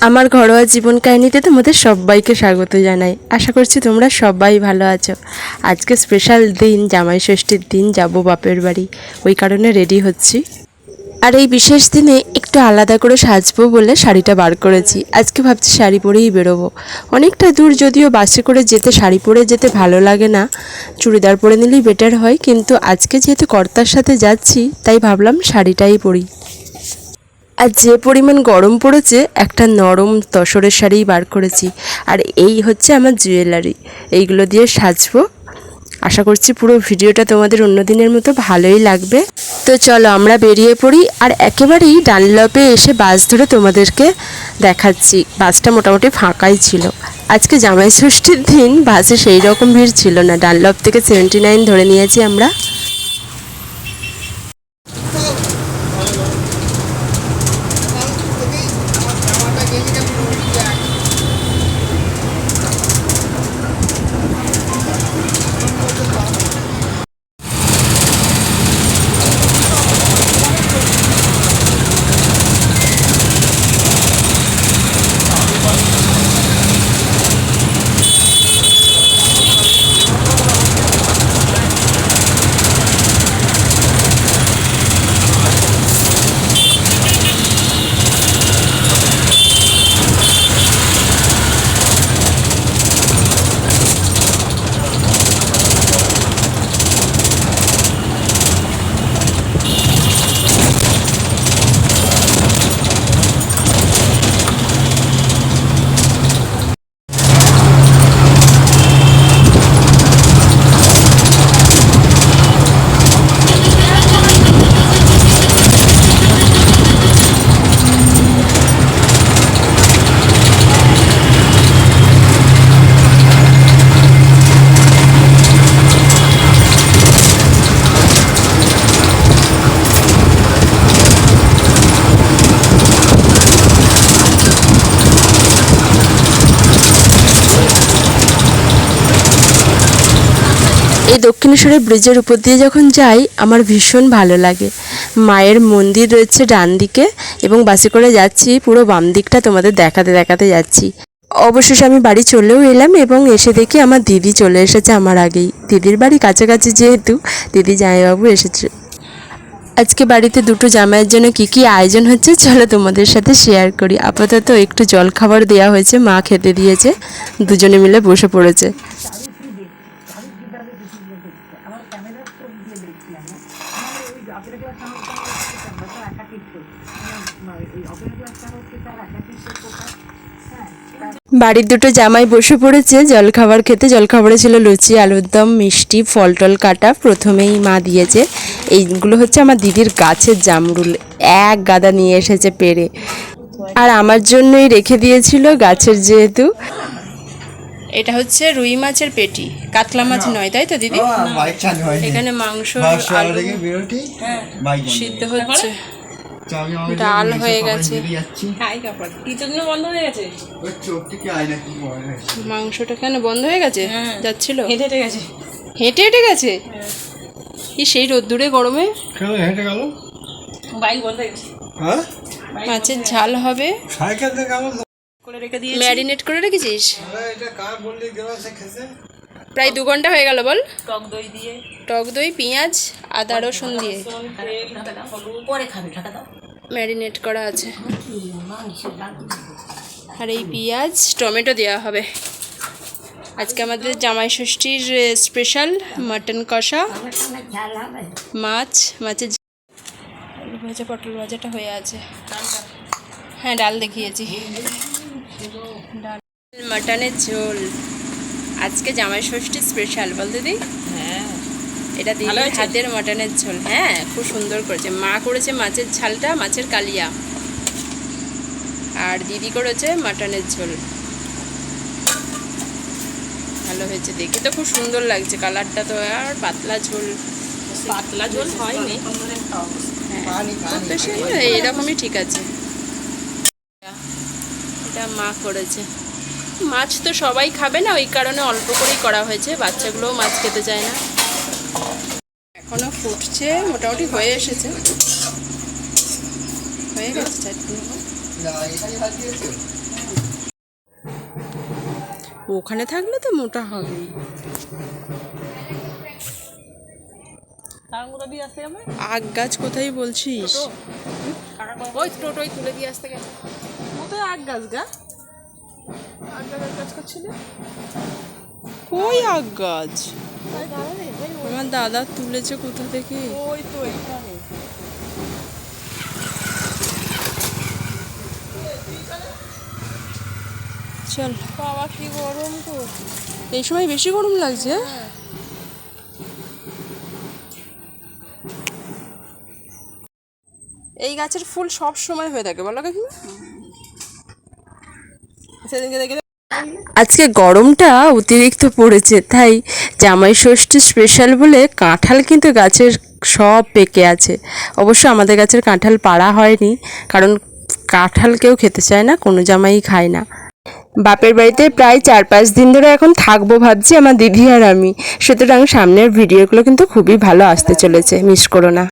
আমার ঘরোয়া জীবন কাহিনীতে তোমাদের সবাইকে স্বাগত জানাই। আশা করছি তোমরা সবাই ভালো আছো। আজকে স্পেশাল দিন, জামাই ষষ্ঠীর দিন, যাব বাপের বাড়ি। ওই কারণে রেডি হচ্ছি। আর এই বিশেষ দিনে একটু আলাদা করে সাজবো বলে শাড়িটা বার করেছি। আজকে ভাবছি শাড়ি পরেই বেরোবো। অনেকটা দূর যদিও বাসে করে যেতে, শাড়ি পরে যেতে ভালো লাগে না। চুড়িদার পরে নিলেই বেটার হয়। কিন্তু আজকে যেহেতু কর্তার সাথে যাচ্ছি, তাই ভাবলাম শাড়িটাই পরি। আর যে পরিমাণ গরম পড়েছে, একটা নরম তসরের শাড়ি বার করেছি। আর এই হচ্ছে আমার জুয়েলারি এইগুলো দিয়ে সাজবো। আশা করছি পুরো ভিডিওটা তোমাদের অন্য দিনের মতো ভালোই লাগবে। তো চলো আমরা বেরিয়ে পড়ি, আর একেবারেই ডানলপে এসে বাস ধরে তোমাদেরকে দেখাচ্ছি। বাসটা মোটামুটি ফাঁকাই ছিল। আজকে জামাই ষষ্ঠীর দিন বাসে সেই রকম ভিড় ছিল না। ডানলপ থেকে সেভেন্টি নাইন ধরে নিয়েছি আমরা। এই দক্ষিণেশ্বরের ব্রিজের উপর দিয়ে যখন যাই, আমার ভীষণ ভালো লাগে। মায়ের মন্দির রয়েছে ডান দিকে এবং বাসে করে যাচ্ছি, পুরো বাম দিকটা তোমাদের দেখাতে দেখাতে যাচ্ছি। অবশেষে আমি বাড়ি চলেও এলাম এবং এসে দেখি আমার দিদি চলে এসেছে আমার আগেই। দিদির বাড়ি কাছাকাছি যেহেতু, দিদি জামাইবাবু এসেছে। আজকে বাড়িতে দুটো জামাইয়ের জন্য কি কি আয়োজন হচ্ছে, চলো তোমাদের সাথে শেয়ার করি। আপাতত একটু জল খাবার দেওয়া হয়েছে, মা খেতে দিয়েছে, দুজনে মিলে বসে পড়েছে। বাড়ির দুটো জামাই বসে পড়েছে, জলখাবার খেতে। জলখাবারে ছিল লুচি, আলুর দম, মিষ্টি, ফল টল কাটা। প্রথমেই মা দিয়েছে, এইগুলো হচ্ছে আমার দিদির গাছের জামরুল। এক গাদা নিয়ে এসেছে পেরে। আর আমার জন্যই রেখে দিয়েছিল গাছের যেহেতু। এটা হচ্ছে রুই মাছের পেটি। কাতলা মাছ নয় তাই তো দিদি? এখানে মাংস আলু বন্ধ সিদ্ধ হচ্ছে। ডাল হয়ে গেছে। হয়ে মাংসটা কেন বন্ধ হয়ে গেছে? হ্যাঁ। যাচ্ছিল? হেঁটে হেঁটে গেছে। হেঁটে হেঁটে গেছে? এই সেই রোদ্দুরে গরমে? হেঁটে গেল? বাইক বন্ধ হয়ে গেছে। হ্যাঁ? মাছের ঝাল হবে। রেখে দিয়ে ম্যারিনেট করে রেখেছিস? প্রায় দু ঘণ্টা হয়ে গেল বল। টক দই দিয়ে। টক দই পেঁয়াজ আদা রসুন দিয়ে। পরে খাবে ঢাকা দাও। ম্যারিনেট করা আছে। আর এই পেঁয়াজ টমেটো দেওয়া হবে। আজকে আমাদের জামাই ষষ্ঠীর স্পেশাল মাটন কষা মাছ মাছের ভাজা পটল ভাজাটা হয়ে আছে। হ্যাঁ ডাল দেখিয়েছি। ডাল মাটনের ঝোল। আজকে জামাই ষষ্ঠী স্পেশাল বল দিদি। হ্যাঁ। এটা দিদির হাতের মাটনের ঝোল। হ্যাঁ খুব সুন্দর করেছে। মা করেছে মাছের ঝালটা মাছের কালিয়া। আর দিদি করেছে মাটনের ঝোল। ভালো হয়েছে দেখে। তো খুব সুন্দর লাগছে কালারটা তো আর পাতলা ঝোল। পাতলা ঝোল হয়নি। হ্যাঁ বেশি ঠিক আছে। মা করেছে। মাছ তো সবাই খাবে না ওই কারণে অল্প করেই করা হয়েছে বাচ্চাগুলোও মাছ খেতে চায় না। এখনও ফুটছে মোটামুটি হয়ে এসেছে। হয়ে গেছে চাটনি ওখানে থাকলে তো মোটা হবে। আগ গাছ কোথায় বলছিস? ওই টোটোই তুলে দিয়ে আসতে গেছে। কোথায় আগ গাছ গা। আগ কাজ করছিলে? কই আগ গাছ আমার দাদা তুলেছে কোথা থেকে? ওই তো এইখানে চল। বাবা কি গরম তো। এই সময় বেশি গরম লাগছে? এই গাছের ফুল সব সময় হয়ে থাকে বলো কাকিমা। আজকে গরমটা অতিরিক্ত পড়েছে, তাই জামাই ষষ্ঠী স্পেশাল বলে কাঁঠাল কিন্তু গাছের সব পেকে আছে। অবশ্য আমাদের গাছের কাঁঠাল পাড়া হয়নি, কারণ কাঁঠাল কেউ খেতে চায় না, কোনো জামাই খায় না। বাপের বাড়িতে প্রায় চার পাঁচ দিন ধরে এখন থাকব ভাবছি আমার দিদি আর আমি। সুতরাং সামনের ভিডিওগুলো কিন্তু খুবই ভালো আসতে চলেছে মিস করো না।